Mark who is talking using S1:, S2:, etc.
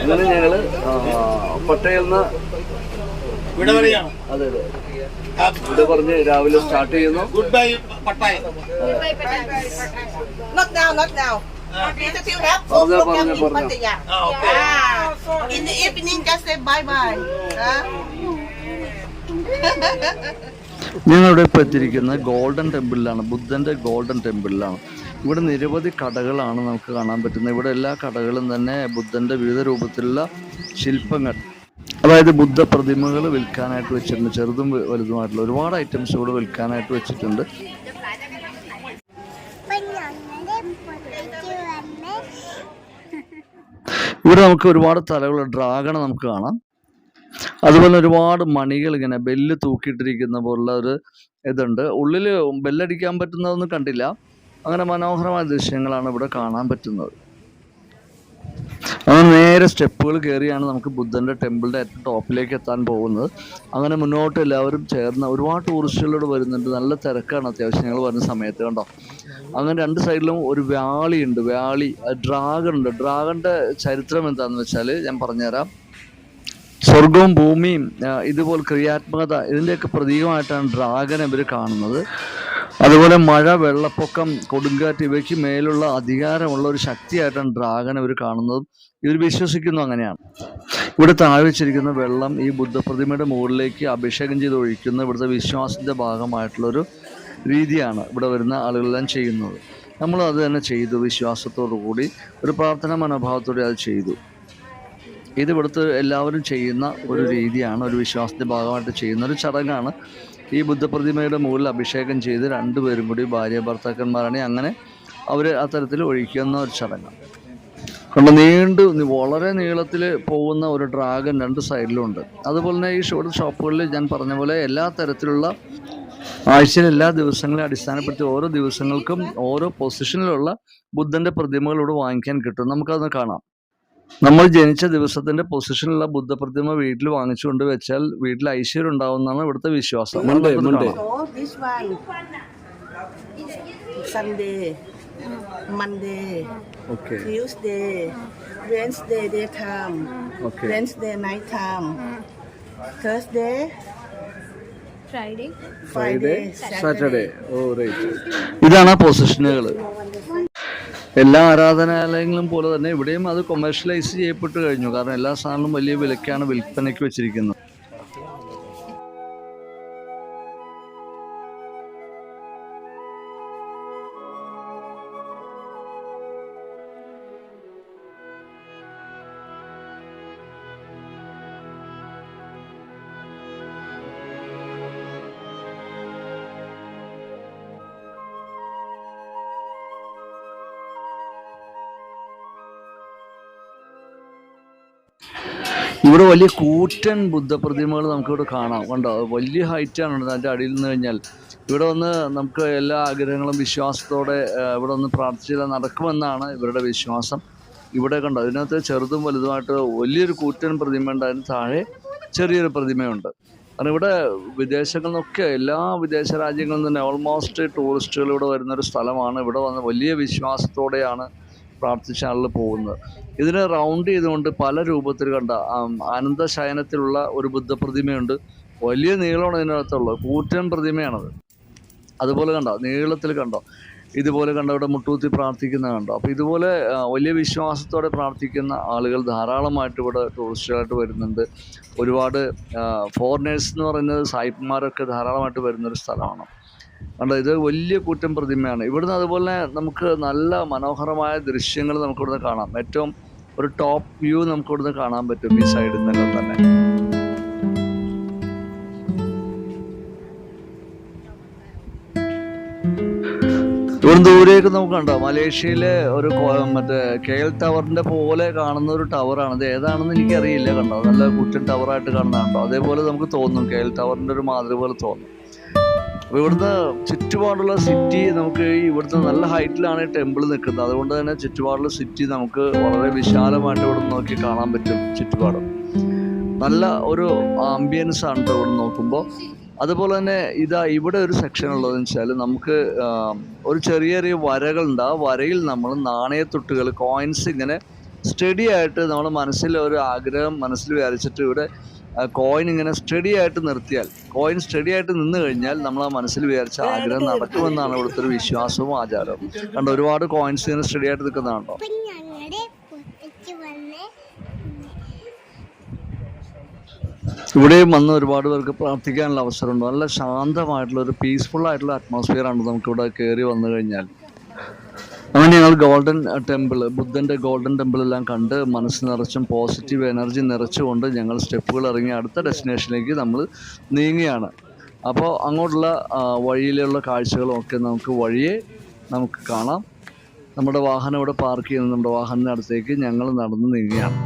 S1: ഇന്നലെ ഞങ്ങൾ പട്ടയിൽ നിന്ന്
S2: വിട
S1: അതെ അതെ. വിട പറഞ്ഞ് രാവിലെ സ്റ്റാർട്ട് ചെയ്യുന്നു.
S2: Good bye Pattaya.
S1: പറഞ്ഞ ഞങ്ങളിവിടെ ഇപ്പോൾ എത്തിയിരിക്കുന്നത് ഗോൾഡൻ ടെമ്പിളിലാണ് ബുദ്ധന്റെ ഗോൾഡൻ ടെമ്പിളിലാണ്. ഇവിടെ നിരവധി കടകളാണ് നമുക്ക് കാണാൻ പറ്റുന്നത്. ഇവിടെ എല്ലാ കടകളും തന്നെ ബുദ്ധന്റെ വിവിധ രൂപത്തിലുള്ള ശില്പങ്ങൾ അതായത് ബുദ്ധ പ്രതിമകൾ വിൽക്കാനായിട്ട് വെച്ചിട്ടുണ്ട്. ചെറുതും വലുതുമായിട്ടുള്ള ഒരുപാട് ഐറ്റംസ് ഇവിടെ വിൽക്കാനായിട്ട് വെച്ചിട്ടുണ്ട്. ഇവിടെ നമുക്ക് ഒരുപാട് തലകൾ ഡ്രാഗണെ നമുക്ക് കാണാം. അതുപോലെ ഒരുപാട് മണികൾ ഇങ്ങനെ ബെല്ല് തൂക്കിയിട്ടിരിക്കുന്ന പോലുള്ള ഒരു ഇതുണ്ട്. ഉള്ളിൽ ബെല്ലടിക്കാൻ പറ്റുന്നതൊന്നും കണ്ടില്ല. അങ്ങനെ മനോഹരമായ ദൃശ്യങ്ങളാണ് ഇവിടെ കാണാൻ പറ്റുന്നത്. അങ്ങനെ നേരെ സ്റ്റെപ്പുകൾ കയറിയാണ് നമുക്ക് ബുദ്ധന്റെ ടെമ്പിളിന്റെ ഏറ്റവും ടോപ്പിലേക്ക് എത്താൻ പോകുന്നത്. അങ്ങനെ മുന്നോട്ട് എല്ലാവരും ചേർന്ന് ഒരുപാട് ടൂറിസ്റ്റുകളോട് വരുന്നുണ്ട്. നല്ല തിരക്കാണ് അത്യാവശ്യം ഞങ്ങൾ വരുന്ന സമയത്ത് കണ്ടോ? അങ്ങനെ രണ്ട് സൈഡിലും ഒരു വ്യാളി ഉണ്ട്. വ്യാളി ഡ്രാഗൺ ഉണ്ട്. ഡ്രാഗണിന്റെ ചരിത്രം എന്താണെന്ന് വെച്ചാൽ ഞാൻ പറഞ്ഞുതരാം. സ്വർഗവും ഭൂമിയും ഇതുപോലെ ക്രിയാത്മകത ഇതിന്റെയൊക്കെ പ്രതീകമായിട്ടാണ് ഡ്രാഗൻ ഇവർ കാണുന്നത്. അതുപോലെ മഴ വെള്ളപ്പൊക്കം കൊടുങ്കാറ്റ് ഇവയ്ക്ക് മേലുള്ള അധികാരമുള്ള ഒരു ശക്തിയായിട്ടാണ് ഡ്രാഗൻ ഇവർ കാണുന്നത് ഇവർ വിശ്വസിക്കുന്നു അങ്ങനെയാണ്. ഇവിടെ താഴെ വെച്ചിരിക്കുന്ന വെള്ളം ഈ ബുദ്ധപ്രതിമയുടെ മുകളിലേക്ക് അഭിഷേകം ചെയ്ത് ഒഴിക്കുന്ന ഇവിടുത്തെ വിശ്വാസത്തിന്റെ ഭാഗമായിട്ടുള്ളൊരു രീതിയാണ് ഇവിടെ വരുന്ന ആളുകളെല്ലാം ചെയ്യുന്നത്. നമ്മൾ അത് തന്നെ ചെയ്തു വിശ്വാസത്തോടു കൂടി ഒരു പ്രാർത്ഥന മനോഭാവത്തോടെ അത് ചെയ്തു. ഇത് ഇവിടുത്തെ എല്ലാവരും ചെയ്യുന്ന ഒരു രീതിയാണ് ഒരു വിശ്വാസത്തിന്റെ ഭാഗമായിട്ട് ചെയ്യുന്ന ഒരു ചടങ്ങാണ്. ഈ ബുദ്ധപ്രതിമയുടെ മുകളിൽ അഭിഷേകം ചെയ്ത് രണ്ടുപേരും കൂടി ഭാര്യ ഭർത്താക്കന്മാരാണ്. അങ്ങനെ അവർ അത്തരത്തിൽ ഒഴിക്കുന്ന ഒരു ചടങ്ങാണ്. കണ്ട് നീണ്ട് വളരെ നീളത്തിൽ പോകുന്ന ഒരു ഡ്രാഗൺ രണ്ട് സൈഡിലുണ്ട്. അതുപോലെ തന്നെ ഈ ഷോർട്ട് ഷോപ്പുകളിൽ ഞാൻ പറഞ്ഞ പോലെ എല്ലാ തരത്തിലുള്ള ആഴ്ചയിൽ എല്ലാ ദിവസങ്ങളെ അടിസ്ഥാനപ്പെടുത്തി ഓരോ ദിവസങ്ങൾക്കും ഓരോ പൊസിഷനിലുള്ള ബുദ്ധന്റെ പ്രതിമകളോട് വാങ്ങിക്കാൻ കിട്ടും. നമുക്കത് കാണാം. നമ്മൾ ജനിച്ച ദിവസത്തിന്റെ പൊസിഷനിലുള്ള ബുദ്ധപ്രതിമ വീട്ടിൽ വാങ്ങിച്ചുകൊണ്ട് വെച്ചാൽ വീട്ടിൽ ഐശ്വര്യം ഉണ്ടാവുന്നതാണ് ഇവിടുത്തെ വിശ്വാസം
S3: Monday.
S1: Okay,
S4: Tuesday. Wednesday, daytime.
S1: okay.
S4: Wednesday, night time, Thursday.
S5: Friday.
S4: Friday.
S1: Saturday Oh right ഇതാണ് പൊസിഷനുകൾ എല്ലാ ആരാധനാലയങ്ങളും പോലെ തന്നെ ഇവിടെയും അത് കൊമേഴ്ഷ്യലൈസ് ചെയ്യപ്പെട്ടു കഴിഞ്ഞു. കാരണം എല്ലാ സാധനങ്ങളും വലിയ വിലക്കാണ് വിൽപ്പനയ്ക്ക് വെച്ചിരിക്കുന്നത്. ഇവിടെ വലിയ കൂറ്റൻ ബുദ്ധപ്രതിമകൾ നമുക്കിവിടെ കാണാം. കണ്ടോ? വലിയ ഹൈറ്റാണ് അതിന്റെ അടിയിൽ നിന്ന് കഴിഞ്ഞാൽ ഇവിടെ വന്ന് നമുക്ക് എല്ലാ ആഗ്രഹങ്ങളും വിശ്വാസത്തോടെ ഇവിടെ ഒന്ന് പ്രാർത്ഥിച്ചാൽ നടക്കുമെന്നാണ് ഇവരുടെ വിശ്വാസം. ഇവിടെ കണ്ടോ? ഇതിനകത്ത് ചെറുതും വലുതുമായിട്ട് വലിയൊരു കൂറ്റൻ പ്രതിമയുണ്ട് അതിന് താഴെ ചെറിയൊരു പ്രതിമയുണ്ട്. കാരണം ഇവിടെ വിദേശങ്ങളിൽ നിന്നൊക്കെ എല്ലാ വിദേശ രാജ്യങ്ങളിൽ നിന്ന് ഓൾമോസ്റ്റ് ടൂറിസ്റ്റുകൾ ഇവിടെ വരുന്നൊരു സ്ഥലമാണ്. ഇവിടെ വന്ന് വലിയ വിശ്വാസത്തോടെയാണ് പ്രാർത്ഥിച്ച ചാനലിൽ പോകുന്നത്. ഇതിനെ റൗണ്ട് ചെയ്തുകൊണ്ട് പല രൂപത്തിൽ കണ്ട ആനന്ദ ആനന്ദശയനത്തിലുള്ള ഒരു ബുദ്ധപ്രതിമയുണ്ട്. വലിയ നീളമാണ് ഇതിനകത്തുള്ളത്. കൂറ്റൻ പ്രതിമയാണത്. അതുപോലെ കണ്ടോ നീളത്തിൽ കണ്ടോ ഇതുപോലെ കണ്ട അവിടെ മുട്ടുകുത്തി പ്രാർത്ഥിക്കുന്ന കണ്ടോ. അപ്പോൾ ഇതുപോലെ വലിയ വിശ്വാസത്തോടെ പ്രാർത്ഥിക്കുന്ന ആളുകൾ ധാരാളമായിട്ട് ഇവിടെ ടൂറിസ്റ്റുകളായിട്ട് വരുന്നുണ്ട്. ഒരുപാട് ഫോറിനേഴ്സ് എന്ന് പറയുന്നത് സായിപ്പന്മാരൊക്കെ ധാരാളമായിട്ട് വരുന്നൊരു സ്ഥലമാണ്. കണ്ടോ ഇത് വലിയ കൂറ്റൻ പ്രതിമയാണ്. ഇവിടുന്ന് അതുപോലെ നമുക്ക് നല്ല മനോഹരമായ ദൃശ്യങ്ങൾ നമുക്ക് ഇവിടുന്ന് കാണാം. ഏറ്റവും ഒരു ടോപ്പ് വ്യൂ നമുക്ക് ഇവിടുന്ന് കാണാൻ പറ്റും ഈ സൈഡിൽ നിന്നെല്ലാം തന്നെ. ഇവിടെ ദൂരേക്ക് നമുക്ക് കണ്ടോ മലേഷ്യയിലെ ഒരു മറ്റേ കെ എൽ ടവറിന്റെ പോലെ കാണുന്ന ഒരു ടവറാണ്. ഇത് ഏതാണെന്ന് എനിക്കറിയില്ല കണ്ടോ നല്ല കുറ്റൻ ടവറായിട്ട് കാണുന്നതാണ് അതേപോലെ നമുക്ക് തോന്നും കെ എൽ ടവറിന്റെ ഒരു മാതൃക പോലെ തോന്നും. അപ്പോൾ ഇവിടുന്ന് ചുറ്റുപാടുള്ള സിറ്റി നമുക്ക് ഇവിടുത്തെ നല്ല ഹൈറ്റിലാണ് ഈ ടെമ്പിൾ നിൽക്കുന്നത്. അതുകൊണ്ട് തന്നെ ചുറ്റുപാടുള്ള സിറ്റി നമുക്ക് വളരെ വിശാലമായിട്ട് ഇവിടെ നോക്കി കാണാൻ പറ്റും ചുറ്റുപാടും. നല്ല ഒരു ആംബിയൻസ് ആണ് ഇവിടെ നോക്കുമ്പോൾ അതുപോലെ തന്നെ ഇതാ ഇവിടെ ഒരു സെക്ഷൻ ഉള്ളതെന്ന് വെച്ചാൽ നമുക്ക് ഒരു ചെറിയ ചെറിയ വരകളുണ്ട്. ആ വരയിൽ നമ്മൾ നാണയത്തൊട്ടുകൾ കോയിൻസ് ഇങ്ങനെ സ്റ്റഡി ആയിട്ട് നമ്മൾ മനസ്സിൽ ഒരു ആഗ്രഹം മനസ്സിൽ വിചാരിച്ചിട്ട് ഇവിടെ കോയിൻ ഇങ്ങനെ സ്റ്റഡി ആയിട്ട് നിർത്തിയാൽ കോയിൻ സ്റ്റഡി ആയിട്ട് നിന്ന് കഴിഞ്ഞാൽ നമ്മൾ ആ മനസ്സിൽ വിചാരിച്ച ആഗ്രഹം നടക്കുമെന്നാണ് ഇവിടുത്തെ ഒരു വിശ്വാസവും ആചാരവും. കണ്ട ഒരുപാട് കോയിൻസ് ഇങ്ങനെ സ്റ്റഡി ആയിട്ട് നിൽക്കുന്നതാണോ ഇവിടെയും വന്ന് ഒരുപാട് പേർക്ക് പ്രാർത്ഥിക്കാനുള്ള അവസരമുണ്ട്. നല്ല ശാന്തമായിട്ടുള്ള ഒരു പീസ്ഫുൾ ആയിട്ടുള്ള അറ്റ്മോസ്ഫിയർ ആണ് നമുക്കിവിടെ കയറി വന്നു കഴിഞ്ഞാൽ. അങ്ങനെ ഞങ്ങൾ ഗോൾഡൻ ടെമ്പിൾ ബുദ്ധന്റെ ഗോൾഡൻ ടെമ്പിൾ എല്ലാം കണ്ട് മനസ്സ് നിറച്ചും പോസിറ്റീവ് എനർജി നിറച്ചുകൊണ്ട് ഞങ്ങൾ സ്റ്റെപ്പുകൾ ഇറങ്ങി അടുത്ത ഡെസ്റ്റിനേഷനിലേക്ക് നമ്മൾ നീങ്ങുകയാണ്. അപ്പോൾ അങ്ങോട്ടുള്ള വഴിയിലുള്ള കാഴ്ചകളും ഒക്കെ നമുക്ക് വഴിയെ നമുക്ക് കാണാം. നമ്മുടെ വാഹനം ഇവിടെ പാർക്ക് ചെയ്യുന്ന നമ്മുടെ വാഹനത്തിനടുത്തേക്ക് ഞങ്ങൾ നടന്ന് നീങ്ങുകയാണ്.